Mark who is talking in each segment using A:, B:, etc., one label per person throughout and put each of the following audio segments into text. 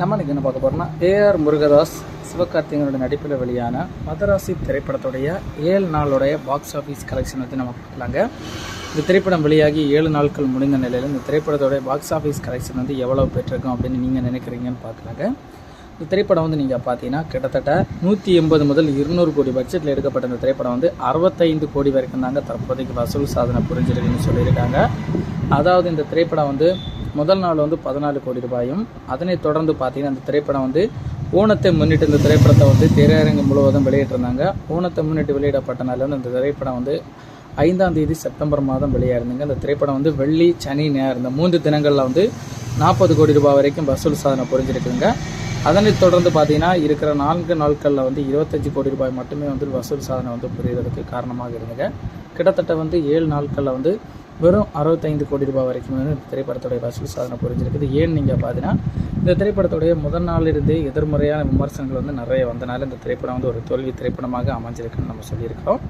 A: நம்ம என்ன பார்க்க போகிறோம்னா ஏஆர் முருகதாஸ் சிவகார்த்திகனுடைய நடிப்பில் வெளியான மதராசி திரைப்படத்துடைய ஏழு நாளுடைய பாக்ஸ் ஆஃபீஸ் கலெக்ஷன் வந்து நம்ம பார்க்கலாங்க. இந்த திரைப்படம் வெளியாகி ஏழு நாட்கள் முடிந்த நிலையில் இந்த திரைப்படத்தோடைய பாக்ஸ் ஆஃபீஸ் கலெக்ஷன் வந்து எவ்வளோ பெற்றிருக்கும் அப்படின்னு நீங்கள் நினைக்கிறீங்கன்னு பார்க்கலாங்க. இந்த திரைப்படம் வந்து நீங்கள் பார்த்தீங்கன்னா கிட்டத்தட்ட நூற்றி எண்பது முதல் இருநூறு கோடி பட்ஜெட்டில் எடுக்கப்பட்ட இந்த திரைப்படம் வந்து அறுபத்தைந்து கோடி வரைக்கும் தாங்க தற்போதைக்கு வசூல் சாதனை புரிஞ்சிருக்குன்னு சொல்லியிருக்காங்க. அதாவது இந்த திரைப்படம் வந்து முதல் நாள் வந்து பதினாலு கோடி ரூபாயும் அதனைத் தொடர்ந்து பார்த்தீங்கன்னா அந்த திரைப்படம் வந்து ஊனத்தை முன்னிட்டு இந்த திரைப்படத்தை வந்து திரையரங்கு முழுவதும் வெளியிட்டிருந்தாங்க. ஊனத்தை முன்னிட்டு வெளியிடப்பட்ட நாள் வந்து இந்த திரைப்படம் வந்து ஐந்தாம் தேதி செப்டம்பர் மாதம் வெளியாயிருந்தாங்க. அந்த திரைப்படம் வந்து வெள்ளி சனி ஞாயிறு இந்த மூன்று தினங்களில் வந்து நாற்பது கோடி ரூபாய் வரைக்கும் வசூல் சாதனை புரிஞ்சிருக்குங்க அதனைத் தொடர்ந்து பார்த்தீங்கன்னா இருக்கிற நான்கு நாட்களில் வந்து இருபத்தஞ்சு கோடி ரூபாய் மட்டுமே வந்து வசூல் சாதனை வந்து புரியறதுக்கு காரணமாக இருந்துங்க. கிட்டத்தட்ட வந்து ஏழு நாட்களில் வந்து வெறும் அறுபத்தைந்து கோடி ரூபாய் வரைக்கும் வந்து இந்த திரைப்படத்துடைய வசூல் சாதனை புரிஞ்சிருக்குது. ஏன்னு நீங்கள் பார்த்தீங்கன்னா இந்த திரைப்படத்துடைய முதல் நாளிலிருந்தே எதிர்மறையான விமர்சனங்கள் வந்து நிறைய வந்தனால இந்த திரைப்படம் வந்து ஒரு தோல்வி திரைப்படமாக அமைஞ்சிருக்குன்னு நம்ம சொல்லியிருக்கிறோம்.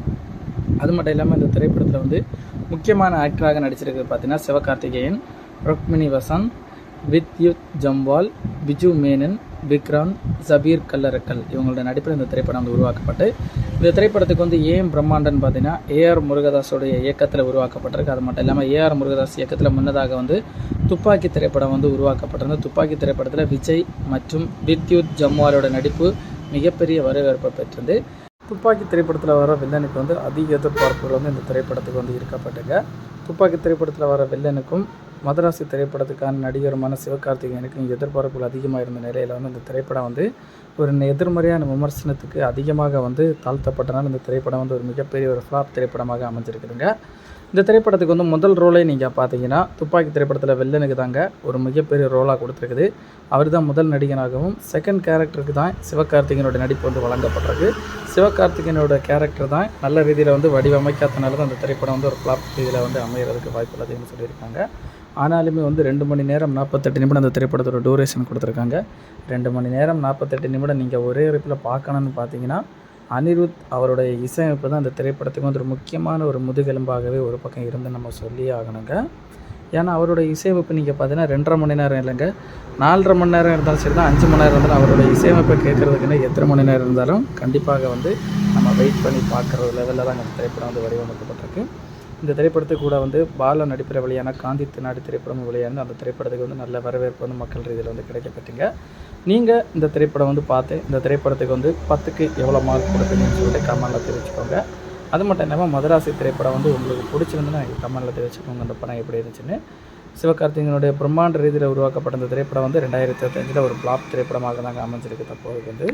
A: அது மட்டும் இல்லாமல் இந்த திரைப்படத்தில் வந்து முக்கியமான ஆக்டராக நடிச்சிருக்கிறது பார்த்தீங்கன்னா சிவகார்த்திகேயன் ருக்மிணி வசந்த் வித்யுத் ஜம்வால் பிஜு மேனன் விக்ராந்த் ஜபீர் கல்லரக்கல் இவங்களோட நடிப்பில் இந்த திரைப்படம் வந்து உருவாக்கப்பட்டு இந்த திரைப்படத்துக்கு வந்து ஏஎம் பிரம்மாண்டன் பார்த்தீங்கன்னா ஏஆர் முருகதாஸோடைய இயக்கத்தில் உருவாக்கப்பட்டிருக்கு. அது மட்டும் இல்லாமல் ஏஆர் முருகதாஸ் இயக்கத்தில் முன்னதாக வந்து துப்பாக்கி திரைப்படம் வந்து உருவாக்கப்பட்டிருந்தது. துப்பாக்கி திரைப்படத்தில் விஜய் மற்றும் வித்யுத் ஜம்வாலோட நடிப்பு மிகப்பெரிய வரவேற்பை பெற்றது. துப்பாக்கி திரைப்படத்தில் வர வில்லனுக்கு வந்து அதிக எதிர்பார்ப்புகள் வந்து இந்த திரைப்படத்துக்கு வந்து இருக்கப்பட்டுங்க துப்பாக்கி திரைப்படத்தில் வர வில்லனுக்கும் மதராசி திரைப்படத்துக்கான நடிகருமான சிவகார்த்திகேயனுக்கும் எதிர்பார்ப்புகள் அதிகமாக இருந்த நிலையில் வந்து இந்த திரைப்படம் வந்து ஒரு எதிர்மறையான விமர்சனத்துக்கு அதிகமாக வந்து தாழ்த்தப்பட்டனால் இந்த திரைப்படம் வந்து ஒரு மிகப்பெரிய ஒரு ஃப்ளாப் திரைப்படமாக அமைஞ்சிருக்குதுங்க. இந்த திரைப்படத்துக்கு வந்து முதல் ரோலே நீங்கள் பார்த்தீங்கன்னா துப்பாக்கி திரைப்படத்தில் வில்லனுக்கு தாங்க ஒரு மிகப்பெரிய ரோலாக கொடுத்துருக்குது. அவர் தான் முதல் நடிகனாகவும் செகண்ட் கேரக்டருக்கு தான் சிவகார்த்திகனோட நடிப்பு வந்து வழங்கப்பட்டிருக்கு. சிவகார்த்திகனோட கேரக்டர் தான் நல்ல ரீதியில் வந்து வடிவமைக்காதனால தான் அந்த திரைப்படம் வந்து ஒரு ஃப்ளாப் ரீதியில் வந்து அமைகிறதுக்கு வாய்ப்பு அதிகம்னு சொல்லியிருக்காங்க. ஆனாலுமே வந்து ரெண்டு மணி நேரம் நாற்பத்தெட்டு நிமிடம் அந்த திரைப்படத்தோட டூரேஷன் கொடுத்துருக்காங்க. ரெண்டு மணி நேரம் நாற்பத்தெட்டு நிமிடம் நீங்கள் ஒரே இருப்பில் பார்க்கணுன்னு பார்த்தீங்கன்னா அனிருத் அவருடைய இசையமைப்பு தான் அந்த திரைப்படத்துக்கு வந்து ஒரு முக்கியமான ஒரு முதுகெலும்பாகவே ஒரு பக்கம் இருந்து நம்ம சொல்லியே ஆகணுங்க. ஏன்னா அவருடைய இசையமைப்பு நீங்கள் பார்த்தீங்கன்னா ரெண்டரை மணி நேரம் இல்லைங்க. நாலரை மணி நேரம் இருந்தாலும் சரி தான் அஞ்சு மணி நேரம் இருந்தாலும் அவருடைய இசையமைப்பை கேட்குறதுக்குன்னு எத்தனை மணி நேரம் இருந்தாலும் கண்டிப்பாக வந்து நம்ம வெயிட் பண்ணி பார்க்குற லெவலில் தான் அந்த திரைப்படம் வந்து வடிவமைக்கப்பட்டிருக்கு. இந்த திரைப்படத்துக்கு கூட வந்து பால நடிப்பில் வெளியான காந்தி திருநாடு திரைப்படம் வெளியான அந்த திரைப்படத்துக்கு வந்து நல்ல வரவேற்பு வந்து மக்கள் ரீதியில் வந்து கிடைக்கப்பட்டீங்க நீங்கள் இந்த திரைப்படம் வந்து பார்த்து இந்த திரைப்படத்துக்கு வந்து பத்துக்கு எவ்வளோ மார்க் கொடுப்பீங்கன்னு சொல்லிட்டு கமெண்டில் தெரிவிச்சுக்கோங்க. அது மட்டும் இல்லாமல் மதராசி திரைப்படம் வந்து உங்களுக்கு பிடிச்சிருந்துன்னா எங்கள் கமெண்டில் தெரிவிச்சுக்கோங்க. அந்த படம் எப்படி இருந்துச்சுன்னு. சிவகார்த்திகனுடைய பிரம்மாண்ட ரீதியில் உருவாக்கப்பட்ட இந்த திரைப்படம் வந்து ரெண்டாயிரத்தி இருபத்தஞ்சில் ஒரு பிளாப் திரைப்படமாக தாங்க அமைஞ்சிருக்கு தற்போது வந்து.